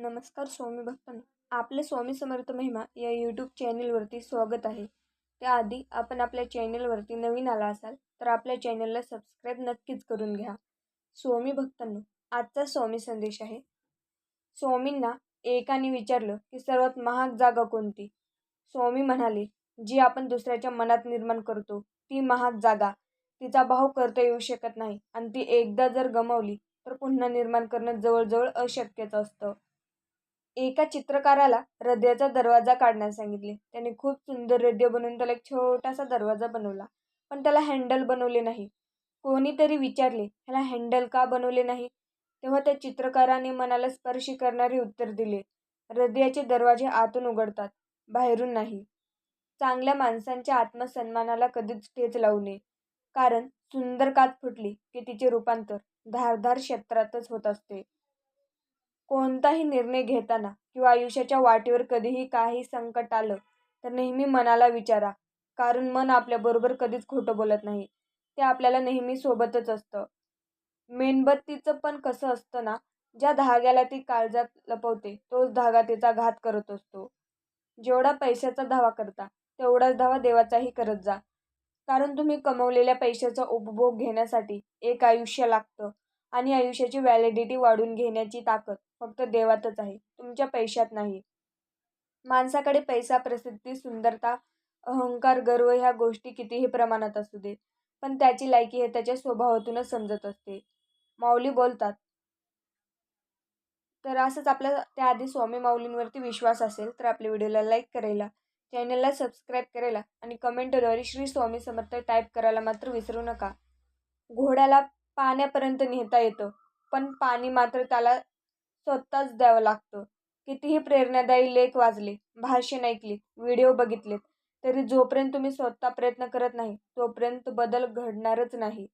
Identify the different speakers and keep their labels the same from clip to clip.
Speaker 1: नमस्कार स्वामी भक्तांनो. आपले स्वामी समर्थ महिमा या यूट्यूब चॅनलवरती स्वागत आहे. त्याआधी आपण आपल्या चॅनेलवरती नवीन आला असाल तर आपल्या चॅनलला सबस्क्राईब नक्कीच करून घ्या. स्वामी भक्तांनो आजचा स्वामी संदेश आहे. स्वामींना एकाने विचारलं की सर्वात महाग जागा कोणती? स्वामी म्हणाले जी आपण दुसऱ्याच्या मनात निर्माण करतो ती महाग जागा. तिचा भाव करता येऊ शकत नाही आणि ती एकदा जर गमावली तर पुन्हा निर्माण करणं जवळजवळ अशक्यच असतं. एका चित्रकाराला हृदयाचा दरवाजा काढण्यास सांगितले. त्याने खूप सुंदर हृदय बनवून त्याला एक छोटासा दरवाजा बनवला. पण त्याला हँडल बनवले नाही. कोणीतरी विचारले ह्याला हँडल का बनवले नाही? तेव्हा त्या चित्रकाराने मनाला स्पर्शी करणारे उत्तर दिले हृदयाचे दरवाजे आतून उघडतात बाहेरून नाही. चांगल्या माणसांच्या आत्मसन्मानाला कधीच ठेच लावू नये. कारण सुंदर कात फुटली की तिचे रूपांतर धारधार क्षेत्रातच होत असते. कोणताही निर्णय घेताना किंवा आयुष्याच्या वाटेवर कधीही काही संकट आलं तर नेहमी मनाला विचारा. कारण मन आपल्याबरोबर कधीच खोटं बोलत नाही. ते आपल्याला नेहमी सोबतच असतं. मेणबत्तीचं पण कसं असतं ना ज्या धाग्याला ती काळजात लपवते तोच धागा तिचा घात करत असतो. जेवढा पैशाचा धावा करता तेवढाच धावा देवाचाही करत जा. कारण तुम्ही कमवलेल्या पैशाचा उपभोग घेण्यासाठी एक आयुष्य लागतं. आणि आयुष्याची व्हॅलिडिटी वाढून घेण्याची ताकद फक्त देवातच आहे तुमच्या पैशात नाही. माणसाकडे पैसा प्रसिद्धी सुंदरता अहंकार गर्व ह्या गोष्टी कितीही प्रमाणात असू दे पण त्याची लायकी हे त्याच्या स्वभावातूनच समजत असते. माऊली बोलतात तर असंच आपल्या त्याआधी स्वामी माऊलींवरती विश्वास असेल तर आपल्या व्हिडिओला लाईक करायला चॅनलला सबस्क्राईब करायला आणि कमेंटद्वारे श्री स्वामी समर्थ टाईप करायला मात्र विसरू नका. घोड्याला पाण्यापर्यंत नेता येतं. पण पाणी मात्र त्याला स्वतःच द्यावं लागतं. कितीही प्रेरणादायी लेख वाचले भाषण ऐकले व्हिडिओ बघितलेत तरी जोपर्यंत तुम्ही स्वतः प्रयत्न करत नाही तोपर्यंत बदल घडणारच नाही.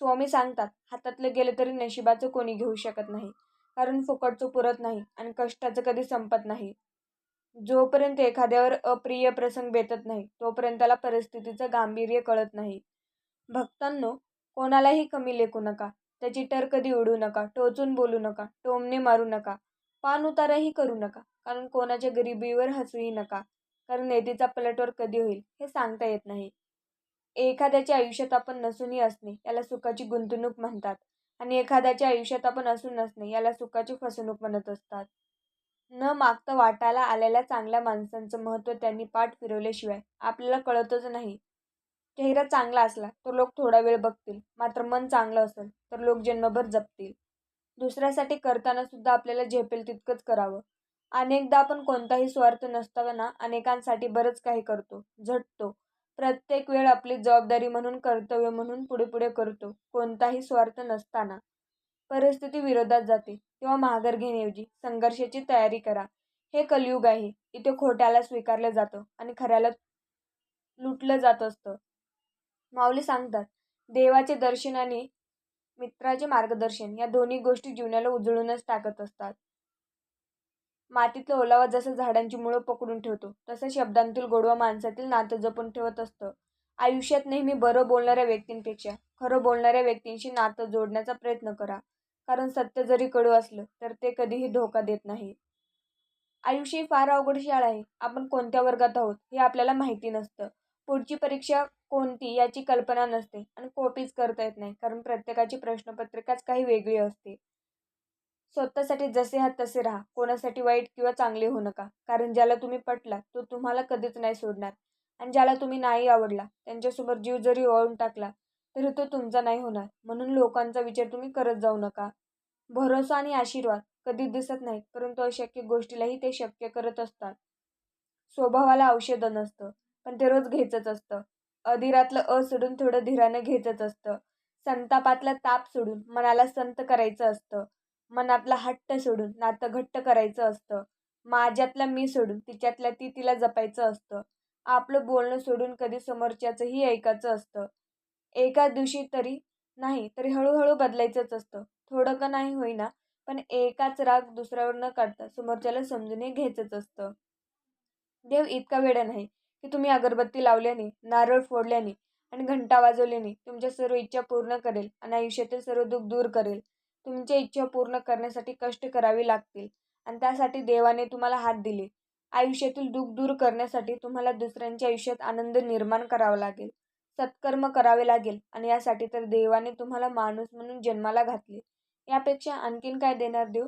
Speaker 1: स्वामी सांगतात हातातलं गेलं तरी नशिबाचं कोणी घेऊ शकत नाही कारण फुकटचं पुरत नाही आणि कष्टाचं कधी संपत नाही. जोपर्यंत एखाद्यावर अप्रिय प्रसंग बेतत नाही तोपर्यंत त्याला परिस्थितीचं गांभीर्य कळत नाही. भक्तांनो कोणालाही कमी लेखू नका. त्याची टर कधी उडू नका टोचून बोलू नका टोमणे मारू नका पान उताराही करू नका कारण कोणाच्या गरिबीवर हसूही नका कारण नेतीचा पलटवर कधी होईल हे सांगता येत नाही. एखाद्याच्या आयुष्यात आपण नसूनही असणे याला सुखाची गुंतवणूक म्हणतात. आणि एखाद्याच्या आयुष्यात आपण असून नसणे याला सुखाची फसवणूक म्हणत असतात. न मागता वाटायला आलेल्या चांगल्या माणसांचं महत्त्व त्यांनी पाठ फिरवल्याशिवाय आपल्याला कळतच नाही. चेहरा चांगला असला तर लोक थोडा वेळ बघतील. मात्र मन चांगलं असेल तर लोक जन्मभर जपतील. दुसऱ्यासाठी करताना सुद्धा आपल्याला झेपेल तितकंच करावं. अनेकदा आपण कोणताही स्वार्थ नसताना अनेकांसाठी बरंच काही करतो. झटतो. प्रत्येक वेळ आपली जबाबदारी म्हणून कर्तव्य म्हणून पुढे पुढे करतो. कोणताही स्वार्थ नसताना. परिस्थिती विरोधात जाते. तेव्हा माघार घेण्याऐवजी संघर्षाची तयारी करा. हे कलयुग आहे. इथे खोट्याला स्वीकारलं जातं आणि खऱ्याला लुटलं जात असतं. माऊली सांगतात देवाचे दर्शन आणि मित्राचे मार्गदर्शन या दोन्ही गोष्टी जीवनाला उजळूनच टाकत असतात. मातीतला ओलावा जसं झाडांची मुळं पकडून ठेवतो तसं शब्दांतील गोडवा माणसातील नातं जपून ठेवत असतं. आयुष्यात नेहमी बरं बोलणाऱ्या व्यक्तींपेक्षा खरं बोलणाऱ्या व्यक्तींशी नातं जोडण्याचा प्रयत्न करा. कारण सत्य जरी कडू असलं तर ते कधीही धोका देत नाही. आयुष्य ही फार अवघड शाळा आहे. आपण कोणत्या वर्गात आहोत हे आपल्याला माहिती नसतं. पुढची परीक्षा कोणती याची कल्पना नसते आणि कॉपीज करता येत नाही. कारण प्रत्येकाची प्रश्नपत्रिकाच काही वेगळी असते. स्वतःसाठी जसे आहात तसे राहा. कोणासाठी वाईट किंवा चांगले होऊ नका. कारण ज्याला तुम्ही पटला तो तुम्हाला कधीच नाही सोडणार. आणि ज्याला तुम्ही नाही आवडला त्यांच्यासमोर जीव जरी ओळून टाकला तरी तो तुमचा नाही होणार. म्हणून लोकांचा विचार तुम्ही करत जाऊ नका. भरोसा आणि आशीर्वाद कधीच दिसत नाहीत परंतु अशक्य गोष्टीलाही ते शक्य करत असतात. स्वभावाला औषधं नसतं पण ते रोज घ्यायचंच असतं. अधीरातलं अ सोडून थोडं धीरानं घ्यायचंच असतं. संतापातला ताप सोडून मनाला संत करायचं असतं. मनातला हट्ट सोडून नातं घट्ट करायचं असतं. माझ्यातला मी सोडून तिच्यातल्या ती तिला जपायचं असतं. आपलं बोलणं सोडून कधी समोरच्याचंही ऐकायचं असतं. एका दिवशी तरी नाही तरी हळूहळू बदलायचंच असतं. थोडं का नाही होईना पण एकाच राग दुसऱ्यावर न काढता समोरच्याला समजून घ्यायचंच असतं. देव इतका वेळ नाही. की तुम्ही अगरबत्ती लावल्याने नारळ फोडल्याने आणि घंटा वाजवल्याने तुमच्या सर्व इच्छा पूर्ण करेल आणि आयुष्यातील सर्व दुःख दूर करेल. तुमच्या इच्छा पूर्ण करण्यासाठी कष्ट करावे लागतील आणि त्यासाठी देवाने तुम्हाला हात दिले. आयुष्यातील दुःख दूर करण्यासाठी तुम्हाला दुसऱ्यांच्या आयुष्यात आनंद निर्माण करावा लागेल. सत्कर्म करावे लागेल आणि यासाठी तर देवाने तुम्हाला माणूस म्हणून जन्माला घातले. यापेक्षा आणखीन काय देणार देव?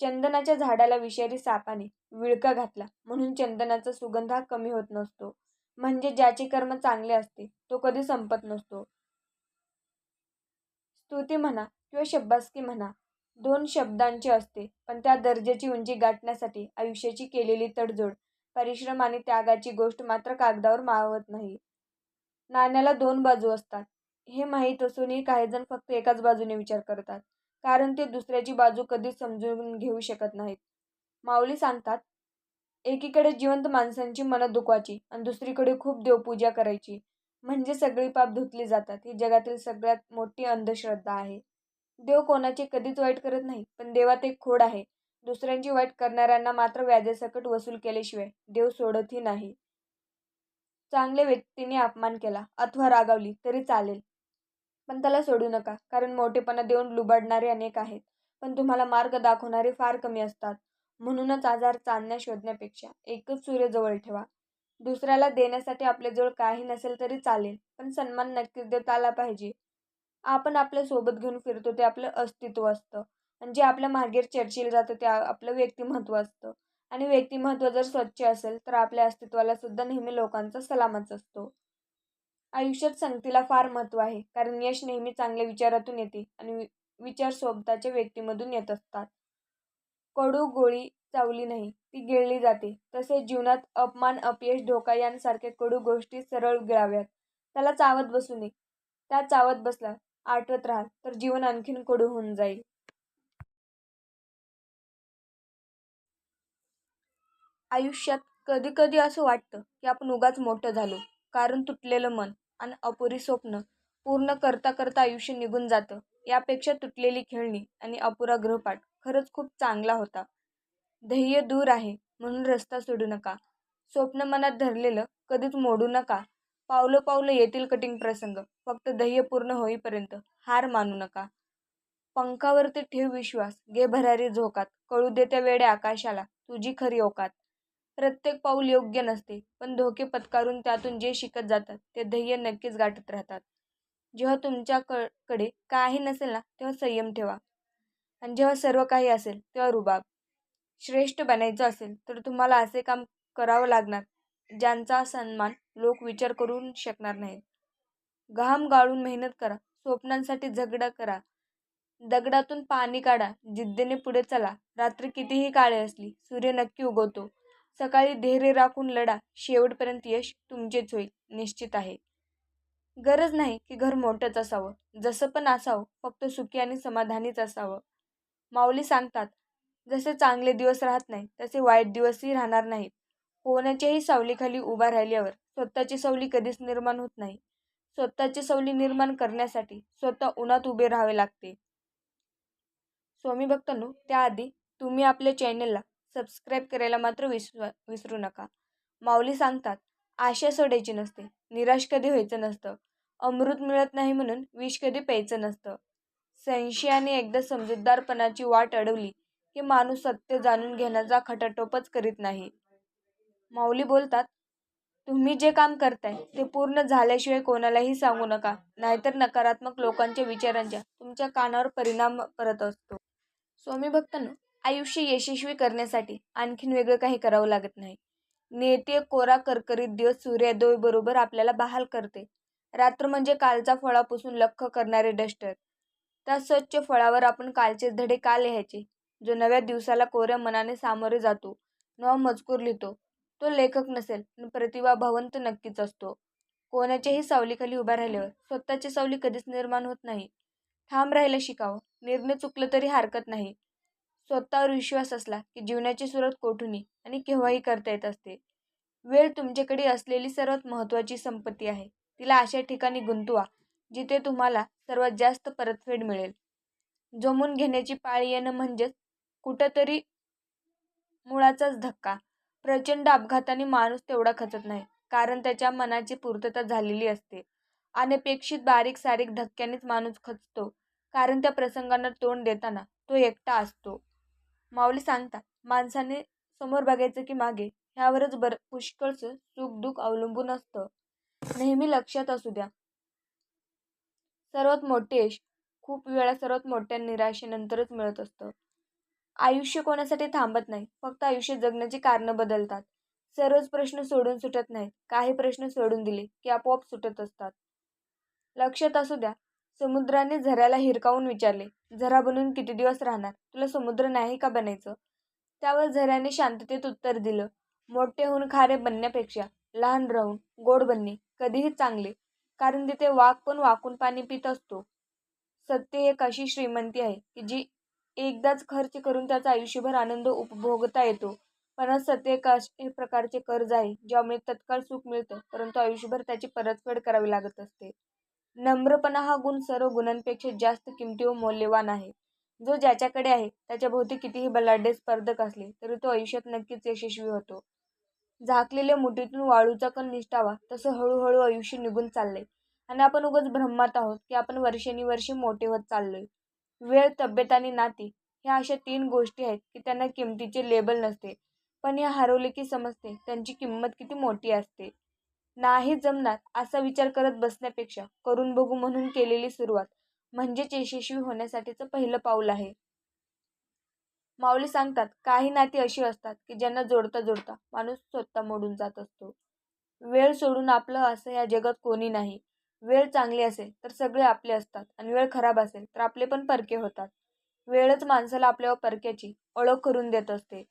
Speaker 1: चंदनाच्या झाडाला विषारी सापाने विळका घातला. म्हणून चंदनाचा सुगंध हा कमी होत नसतो. म्हणजे ज्याचे कर्म चांगले असते तो कधी संपत नसतो. स्तुती म्हणा किंवा शब्बासकी म्हणा दोन शब्दांची असते पण त्या दर्जाची उंची गाठण्यासाठी आयुष्याची केलेली तडजोड परिश्रम आणि त्यागाची गोष्ट मात्र कागदावर मावत नाही. नाण्याला दोन बाजू असतात. हे माहीत असूनही काहीजण फक्त एकाच बाजूने विचार करतात. कारण ते दुसऱ्याची बाजू कधीच समजून घेऊ शकत नाहीत. माऊली सांगतात एकीकडे जिवंत माणसांची मनं दुखवायची आणि दुसरीकडे खूप देवपूजा करायची. म्हणजे सगळी पाप धुतली जातात. ही जगातील सगळ्यात मोठी अंधश्रद्धा आहे. देव कोणाचे कधीच वाईट करत नाही पण देवात एक खोड आहे. दुसऱ्यांची वाईट करणाऱ्यांना मात्र व्याजासकट वसूल केल्याशिवाय देव सोडतही नाही. चांगल्या व्यक्तीने अपमान केला अथवा रागावली तरी चालेल. पण त्याला सोडू नका कारण मोठेपणा देऊन लुबाडणारे अनेक आहेत. पण तुम्हाला मार्ग दाखवणारे फार कमी असतात. म्हणूनच आजार चांदण्या शोधण्यापेक्षा एकच सूर्य जवळ ठेवा. दुसऱ्याला देण्यासाठी आपल्याजवळ काही नसेल तरी चालेल पण सन्मान नक्कीच देता आला पाहिजे. आपण आपल्यासोबत घेऊन फिरतो ते आपलं अस्तित्व असतं. आणि जे आपल्या मागेर चर्चेला जातं ते आपलं व्यक्तिमत्व असतं. आणि व्यक्तिमत्व जर स्वच्छ असेल तर आपल्या अस्तित्वाला सुद्धा नेहमी लोकांचा सलामच असतो. आयुष्यात संगतीला फार महत्त्व आहे. कारण यश नेहमी चांगल्या विचारातून येते आणि विचार सोबताच्या व्यक्तीमधून येत असतात. कडू गोळी चावली नाही ती गिळली जाते. तसेच जीवनात अपमान अपयश धोका यांसारख्या कडू गोष्टी सरळ गिळाव्यात. त्याला चावत बसू नये. त्या चावत बसला आठवत राहाल तर जीवन आणखीन कडू होऊन जाईल. आयुष्यात कधी कधी असं वाटतं की आपण उगाच मोठं झालो. कारण तुटलेलं मन आणि अपुरी स्वप्न पूर्ण करता करता आयुष्य निघून जातं. यापेक्षा तुटलेली खेळणी आणि अपुरा गृहपाठ खरंच खूप चांगला होता. ध्येय दूर आहे म्हणून रस्ता सोडू नका. स्वप्न मनात धरलेलं कधीच मोडू नका. पावलं पावलं येतील कठीण प्रसंग फक्त ध्येय पूर्ण होईपर्यंत हार मानू नका. पंखावरती ठेव विश्वास घे भरारी झोकात कळू दे त्या वेळे आकाशाला तुझी खरी ओकात प्रत्येक पाऊल योग्य नसते पण धोके पत्कारून त्यातून जे शिकत जातात ते ध्येय नक्कीच गाठत राहतात. जेव्हा तुमच्याकडे काही नसेल ना तेव्हा संयम ठेवा. आणि जेव्हा सर्व काही असेल तेव्हा रुबाब. श्रेष्ठ बनायचं असेल तर तुम्हाला असे काम करावं लागणार ज्यांचा सन्मान लोक विचार करू शकणार नाहीत. घाम गाळून मेहनत करा स्वप्नांसाठी झगडा करा. दगडातून पाणी काढा जिद्दीने पुढे चला. रात्री कितीही काळे असली सूर्य नक्की उगवतो. सकाळी धैर्य राखून लढा. शेवटपर्यंत यश तुमचेच होईल निश्चित आहे. गरज नाही की घर मोठंच असावं. जसं पण असावं फक्त सुखी आणि समाधानीच असावं. माऊली सांगतात जसे चांगले दिवस राहत नाही तसे वाईट दिवसही राहणार नाहीत. कोणाच्याही सावलीखाली उभा राहिल्यावर स्वतःची सावली कधीच निर्माण होत नाही. स्वतःची सावली निर्माण करण्यासाठी स्वतः उन्हात उभे राहावे लागते. स्वामी भक्तांनो त्याआधी तुम्ही आपल्या चॅनेलला सबस्क्राईब करायला मात्र विसवा विसरू नका. माऊली सांगतात आशा सोडायची नसते निराश कधी व्हायचं नसतं अमृत मिळत नाही म्हणून विष कधी प्यायचं नसतं. संशयाने एकदा समजूतदारपणाची वाट अडवली की माणूस सत्य जाणून घेण्याचा खटाटोपच करीत नाही. माऊली बोलतात तुम्ही जे काम करताय ते पूर्ण झाल्याशिवाय कोणालाही सांगू नका नाहीतर नकारात्मक लोकांच्या विचारांच्या तुमच्या कानावर परिणाम करत असतो. स्वामी भक्तांनो आयुष्य यशस्वी करण्यासाठी आणखीन वेगळं काही करावं लागत नाही. नेते कोरा करकरीत दिवस सूर्योदयबरोबर आपल्याला बहाल करते. रात्र म्हणजे कालचा फळापासून लख करणारे डस्टर. त्या स्वच्छ फळावर आपण कालचे धडे का लिहायचे? जो नव्या दिवसाला कोऱ्या मनाने सामोरे जातो नवा मजकूर लिहितो तो लेखक नसेल पण प्रतिभा भवंत नक्कीच असतो. कोणाच्याही सावलीखाली उभा राहिल्यावर स्वतःची सावली कधीच निर्माण होत नाही. ठाम राहायला शिकावं निर्णय चुकलं तरी हरकत नाही. स्वतःवर विश्वास असला की जीवनाची सुरुवात कोठूनही आणि केव्हाही करता येत असते. वेळ तुमच्याकडे असलेली सर्वात महत्त्वाची संपत्ती आहे. तिला अशा ठिकाणी गुंतवा जिथे तुम्हाला सर्वात जास्त परतफेड मिळेल. जमून घेण्याची पाळी येणं म्हणजेच कुठंतरी मुळाचाच धक्का. प्रचंड अपघाताने माणूस तेवढा खचत नाही कारण त्याच्या मनाची पूर्तता झालेली असते. अनपेक्षित बारीक सारीक धक्क्यानेच माणूस खचतो कारण त्या प्रसंगांना तोंड देताना तो एकटा असतो. माऊली सांगतात माणसाने समोर बघायचं की मागे ह्यावरच बर पुष्कळचं सुख दुःख अवलंबून असतं. नेहमी लक्षात असू द्या. सर्वात मोठे यश खूप वेळा सर्वात मोठ्या निराशेनंतरच मिळत असतं. आयुष्य कोणासाठी थांबत नाही फक्त आयुष्य जगण्याची कारणं बदलतात. सर्वच प्रश्न सोडून सुटत नाहीत काही प्रश्न सोडून दिले की आपोआप सुटत असतात. लक्षात असू द्या समुद्राने झऱ्याला हिरकावून विचारले झरा बनून किती दिवस राहणार? तुला समुद्र नाही का बनायचं? त्यावर झऱ्याने शांततेत उत्तर दिलं मोठे होऊन खारे बनण्यापेक्षा लहान राहून गोड बनणे कधीही चांगले कारण तिथे वाघ पण वाकून पाणी पित असतो. सत्य एक अशी श्रीमंती आहे की जी एकदाच खर्च करून त्याचा आयुष्यभर आनंद उपभोगता येतो. पण सत्य एक असे प्रकारचे कर्ज आहे ज्यामुळे तत्काळ सुख मिळतं परंतु आयुष्यभर त्याची परतफेड करावी लागत असते. नम्रपणा हा गुण सर्व गुणांपेक्षा जास्त किमती व मौल्यवान आहे. जो ज्याच्याकडे आहे त्याच्या भोवती कितीही बलाढ्य स्पर्धक असले तरी तो आयुष्यात नक्कीच यशस्वी होतो. झाकलेल्या मुठीतून वाळूचा कण निष्ठावा तसं हळूहळू आयुष्य निघून चाललंय. आणि आपण उगाच ब्रह्मात आहोत की आपण वर्षानुवर्षे मोठे होत चाललोय. वेळ तब्येत आणि नाती ह्या अशा तीन गोष्टी आहेत की त्यांना किमतीचे लेबल नसते. पण या हरवले की समजते त्यांची किंमत किती मोठी असते. नाही जमणार असा विचार करत बसण्यापेक्षा करून बघू म्हणून केलेली सुरुवात म्हणजेच यशस्वी होण्यासाठीचं पहिलं पाऊल आहे. माऊली सांगतात काही नाती अशी असतात की ज्यांना जोडता जोडता माणूस स्वतः मोडून जात असतो. वेळ सोडून आपलं असं या जगात कोणी नाही. वेळ चांगली असेल तर सगळे आपले असतात आणि वेळ खराब असेल तर आपले पण परके होतात. वेळच माणसाला आपल्यावर परक्याची ओळख करून देत असते.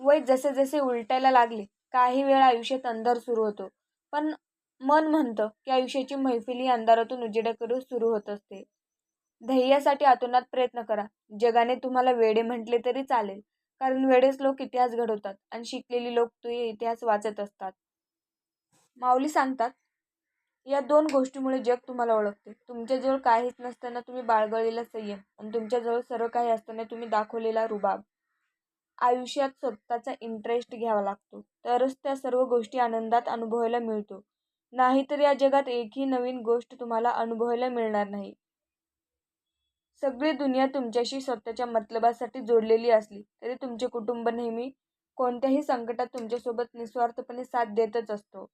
Speaker 1: वय जसे जसे उलटायला लागले काही वेळा आयुष्यात अंधार सुरू होतो. पण मन म्हणतं की आयुष्याची मैफिली ही अंधारातून करून सुरू होत असते. ध्येयासाठी आतोनात प्रयत्न करा. जगाने तुम्हाला वेडे म्हटले तरी चालेल. कारण वेडेच लोक इतिहास घडवतात आणि शिकलेली लोक तुझे इतिहास वाचत असतात. माऊली सांगतात या दोन गोष्टीमुळे जग तुम्हाला ओळखते. तुमच्याजवळ काहीच नसताना तुम्ही बाळगळलेला संयम आणि तुमच्याजवळ सर्व काही असताना तुम्ही दाखवलेला रुबाब. आयुष्यात स्वतःचा इंटरेस्ट घ्यावा लागतो. तरच त्या सर्व गोष्टी आनंदात अनुभवायला मिळतो. नाहीतर या जगात एकही नवीन गोष्ट तुम्हाला अनुभवायला मिळणार नाही. सगळी दुनिया तुमच्याशी स्वतःच्या मतलबासाठी जोडलेली असली तरी तुमचे कुटुंब नेहमी कोणत्याही संकटात तुमच्यासोबत निस्वार्थपणे साथ देतच असतो.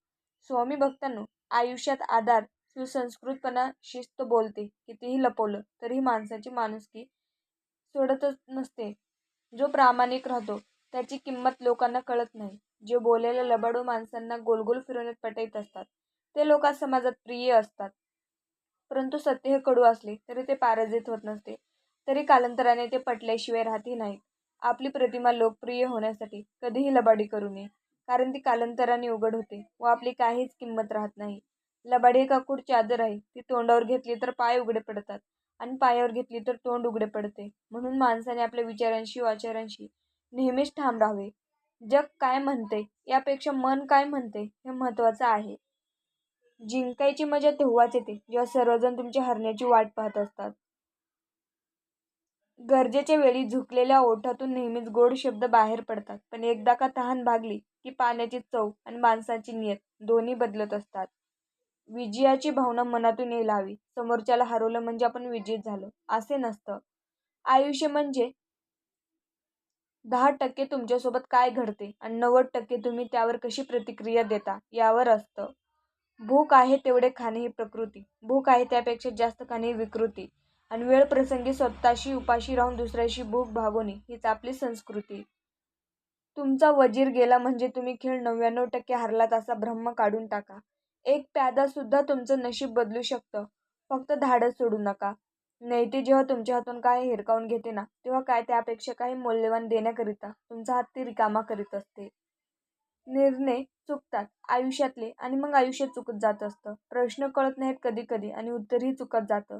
Speaker 1: स्वामी भक्तांनो आयुष्यात आधार सुसंस्कृतपणा शिस्त बोलते कितीही लपवलं तरीही माणसाची माणुसकी सोडतच नसते. जो प्रामाणिक राहतो त्याची किंमत लोकांना कळत नाही. जे बोलायला लबाडू माणसांना गोलगोल फिरवण्यात पटईत असतात. ते लोक समाजात प्रिय असतात. परंतु सत्य हे कडू असले तरी ते पारजित होत नसते. तरी कालांतराने ते पटल्याशिवाय राहतही नाहीत. आपली प्रतिमा लोकप्रिय होण्यासाठी कधीही लबाडी करू नये कारण ती कालांतराने उघड होते व आपली काहीच किंमत राहत नाही. लबाडी एक अकूड चादर आहे. ती तोंडावर घेतली तर पाय उघडे पडतात. आणि पायावर घेतली तर तोंड उघडे पडते. म्हणून माणसाने आपल्या विचारांशी वाचारांशी आचारांशी नेहमीच ठाम राहावे. जग काय म्हणते यापेक्षा मन काय म्हणते हे महत्त्वाचं आहे. जिंकायची मजा तेव्हाच येते जेव्हा सर्वजण तुमच्या हरण्याची वाट पाहत असतात. गरजेच्या वेळी झुकलेल्या ओठातून नेहमीच गोड शब्द बाहेर पडतात. पण एकदा का तहान भागली की पाण्याची चव आणि माणसाची नियत दोन्ही बदलत असतात. विजयाची भावना मनातून यायला हवी समोरच्याला हरवलं म्हणजे आपण विजयी झालो. असे नसतं. आयुष्य म्हणजे दहा टक्के तुमच्यासोबत काय घडते आणि नव्वद टक्के तुम्ही त्यावर कशी प्रतिक्रिया देता यावर असतं. भूक आहे तेवढे खाणे ही प्रकृती. भूक आहे त्यापेक्षा जास्त खाणे ही विकृती. आणि वेळ प्रसंगी स्वतःशी उपाशी राहून दुसऱ्याशी भूक भागवणे हीच आपली संस्कृती. तुमचा वजीर गेला म्हणजे तुम्ही खेळ नव्याण्णव टक्के हरलात असा भ्रम काढून टाका. एक प्यादा सुद्धा तुमचं नशीब बदलू शकतं. फक्त धाडस सोडू नका. नैती जेव्हा तुमच्या हातून काय हिरकावून घेते ना तेव्हा काय त्यापेक्षा काही मौल्यवान देण्याकरिता तुमचा हात ती रिकामा करीत असते. निर्णय चुकतात आयुष्यातले आणि मग आयुष्य चुकत जात असतं. प्रश्न कळत नाहीत कधी कधी आणि उत्तरही चुकत जातं.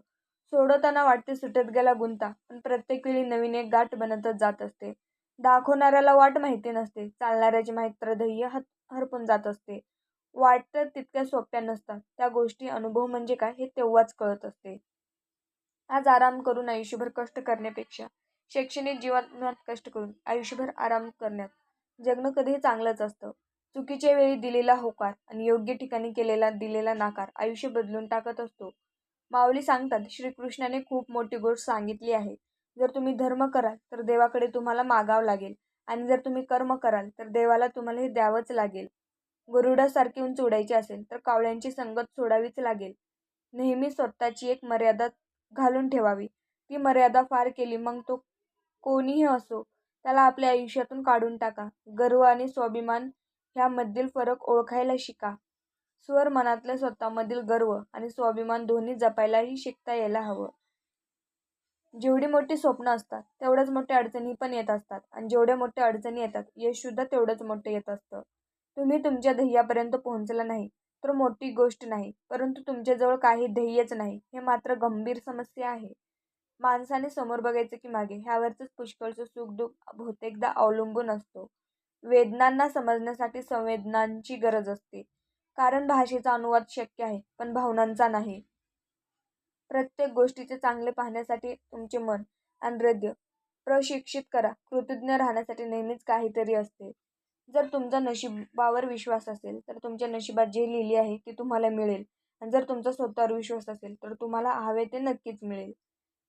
Speaker 1: सोडवताना वाटते सुटत गेला गुंता पण प्रत्येक वेळी नवीन एक गाठ बनतच जात असते. दाखवणाऱ्याला वाट माहिती नसते चालणाऱ्याची माहिती ध्येय हत हरपून जात असते. वाटतं तितक्या सोप्या नसतात. त्या गोष्टी अनुभव म्हणजे काय हे तेव्हाच कळत असते. आज आराम करून आयुष्यभर कष्ट करण्यापेक्षा शैक्षणिक जीवनात कष्ट करून आयुष्यभर आराम करण्यात जगणं कधीही चांगलंच असतं. चुकीच्या वेळी दिलेला होकार आणि योग्य ठिकाणी केलेला दिलेला नाकार आयुष्य बदलून टाकत असतो. माऊली सांगतात श्रीकृष्णाने खूप मोठी गोष्ट सांगितली आहे. जर तुम्ही धर्म कराल तर देवाकडे तुम्हाला मागावं लागेल आणि जर तुम्ही कर्म कराल तर देवाला तुम्हाला हे द्यावंच लागेल. गरुडासारखी उंच उडायची असेल तर कावळ्यांची संगत सोडावीच लागेल. नेहमी स्वतःची एक मर्यादा घालून ठेवावी. ती मर्यादा फार केली मग तो कोणीही असो त्याला आपल्या आयुष्यातून काढून टाका. गर्व आणि स्वाभिमान ह्यामधील फरक ओळखायला शिका. स्वर मनातल्या स्वतःमधील गर्व आणि स्वाभिमान दोन्ही जपायलाही शिकता यायला हवं. जेवढी मोठी स्वप्न असतात तेवढ्याच मोठ्या अडचणी पण येत असतात. आणि जेवढ्या मोठ्या अडचणी येतात यशसुद्धा तेवढंच मोठं येत असतं. तुम्ही तुमच्या ध्येयापर्यंत पोहोचला नाही तर मोठी गोष्ट नाही परंतु तुमच्याजवळ काही ध्येयच नाही हे मात्र गंभीर समस्या आहे. माणसाने समोर बघायचं की मागे ह्यावरच पुष्कळचं सुखदुःख बहुतेकदा अवलंबून असतो. वेदनांना समजण्यासाठी संवेदनांची गरज असते. कारण भाषेचा अनुवाद शक्य आहे पण भावनांचा नाही. प्रत्येक गोष्टीचे चांगले पाहण्यासाठी तुमचे मन आणि हृदय प्रशिक्षित करा. कृतज्ञ राहण्यासाठी नेहमीच काहीतरी असते. जर तुमचा नशिबावर विश्वास असेल तर तुमच्या नशिबात जे लिहिली आहे ते तुम्हाला मिळेल. आणि जर तुमचा स्वतःवर विश्वास असेल तर तुम्हाला हवे ते नक्कीच मिळेल.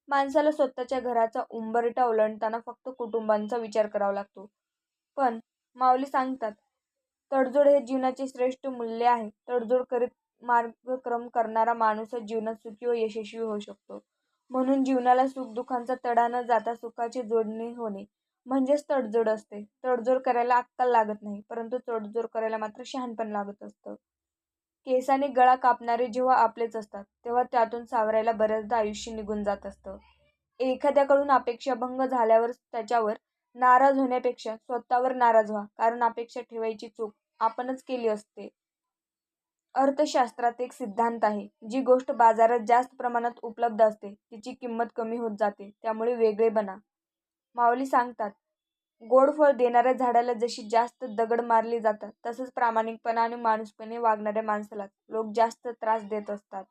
Speaker 1: माणसाला स्वतःच्या घराचा उंबरटा ओलांडताना फक्त कुटुंबांचा विचार करावा लागतो. पण माऊली सांगतात तडजोड हे जीवनाचे श्रेष्ठ मूल्य आहे. तडजोड करीत मार्गक्रम करणारा माणूसच जीवनात सुखी व यशस्वी होऊ शकतो. म्हणून जीवनाला सुखदुःखांचा तडा न जाता सुखाची जोडणी होणे म्हणजेच तडजोड असते. तडजोड करायला अक्कल लागत नाही परंतु तडजोड करायला मात्र शहाणपण लागत असतं. केसाने गळा कापणारे जेव्हा आपलेच असतात तेव्हा त्यातून सावरायला बऱ्याचदा आयुष्य निघून जात असतं. एखाद्याकडून अपेक्षाभंग झाल्यावर त्याच्यावर नाराज होण्यापेक्षा स्वतःवर नाराज व्हा कारण अपेक्षा ठेवायची चूक आपणच केली असते. अर्थशास्त्रात एक सिद्धांत आहे जी गोष्ट बाजारात जास्त प्रमाणात उपलब्ध असते तिची किंमत कमी होत जाते त्यामुळे वेगळे बना. माऊली सांगतात गोड फळ देणाऱ्या झाडाला जशी जास्त दगड मारली जातात तसंच प्रामाणिकपणा आणि माणूसपणे वागणाऱ्या माणसाला लोक जास्त त्रास देत असतात.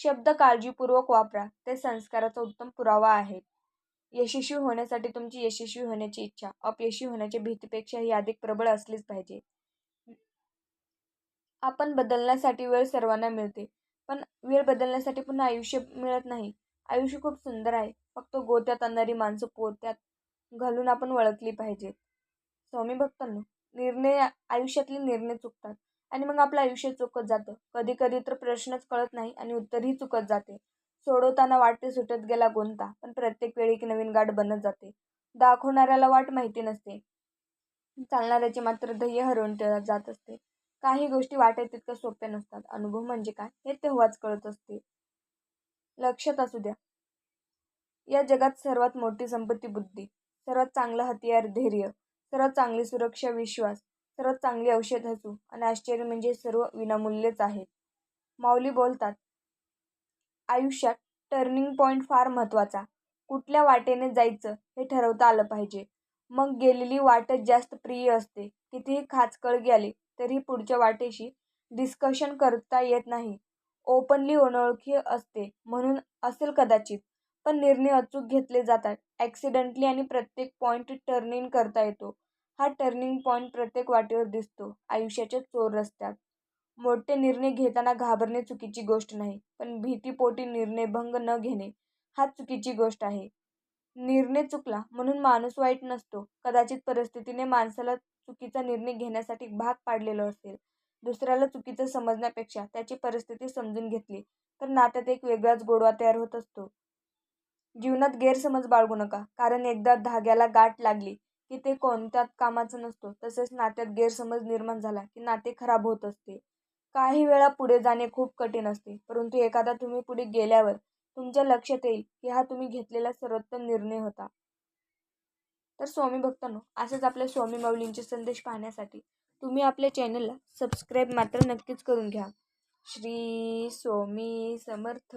Speaker 1: शब्द काळजीपूर्वक वापरा ते संस्काराचा उत्तम पुरावा आहे. यशस्वी होण्यासाठी तुमची यशस्वी होण्याची इच्छा अपयशी होण्याच्या भीतीपेक्षा ही अधिक प्रबळ असलीच पाहिजे. आपण बदलण्यासाठी वेळ सर्वांना मिळते पण वेळ बदलण्यासाठी पुन्हा आयुष्य मिळत नाही. आयुष्य खूप सुंदर आहे फक्त गोत्यात आणणारी माणसं पोत्यात घालून आपण वळखली पाहिजेत. स्वामी भक्तांनो निर्णय आयुष्यातले निर्णय चुकतात आणि मग आपलं आयुष्य चुकत जातं. कधी कधी तर प्रश्नच कळत नाही आणि उत्तरही चुकत जाते. सोडवताना वाटे सुटत गेला गोंता पण प्रत्येक वेळी एक नवीन गाठ बनत जाते. दाखवणाऱ्याला वाट माहिती नसते. चालणाऱ्याचे मात्र ध्येय हरवून जात असते. काही गोष्टी वाटेत तितक्या सोप्या नसतात. अनुभव म्हणजे काय हे तेव्हाच कळत असते. लक्षात असू द्या. या जगात सर्वात मोठी संपत्ती बुद्धी. सर्वात चांगलं हतियार धैर्य सर्वात चांगली सुरक्षा विश्वास सर्वात चांगली औषध हसू आणि आश्चर्य म्हणजे सर्व विनामूल्यच आहेत. माऊली बोलतात आयुष्यात टर्निंग पॉईंट फार महत्त्वाचा. कुठल्या वाटेने जायचं हे ठरवता आलं पाहिजे. मग गेलेली वाटच जास्त प्रिय असते. कितीही खाचकळ गेली तरी पुढच्या वाटेशी डिस्कशन करता येत नाही. ओपनली अनोळखी असते म्हणून असेल कदाचित पण निर्णय अचूक घेतले जातात. ॲक्सिडेंटली आणि प्रत्येक पॉईंट टर्निंग करता येतो. हा टर्निंग पॉईंट प्रत्येक वाटेवर दिसतो. आयुष्याच्या चोर रस्त्यात. मोठे निर्णय घेताना घाबरणे चुकीची गोष्ट नाही पण भीतीपोटी निर्णय भंग न घेणे हा चुकीची गोष्ट आहे. निर्णय चुकला म्हणून माणूस वाईट नसतो. कदाचित परिस्थितीने माणसाला चुकीचा निर्णय घेण्यासाठी भाग पाडलेलो असेल. दुसऱ्याला चुकीचं समजण्यापेक्षा त्याची परिस्थिती समजून घेतली तर नात्यात एक वेगळाच गोडवा तयार होत असतो. जीवनात गैरसमज बाळगू नका. कारण एकदा धाग्याला गाठ लागली की ते कोणत्याच कामाचं नसतो. तसेच नात्यात गैरसमज निर्माण झाला की नाते खराब होत असते. काही वेळा पुढे जाणे खूप कठीण असते. परंतु एखादा तुम्ही पुढे गेल्यावर तुमच्या लक्षात येईल की हा तुम्ही घेतलेला सर्वोत्तम निर्णय होता. तर स्वामी भक्तांनो असेच आपल्या स्वामी माऊलींचे संदेश पाहण्यासाठी तुम्ही आपल्या चॅनलला सबस्क्राईब मात्र नक्कीच करून घ्या. श्री स्वामी समर्थ.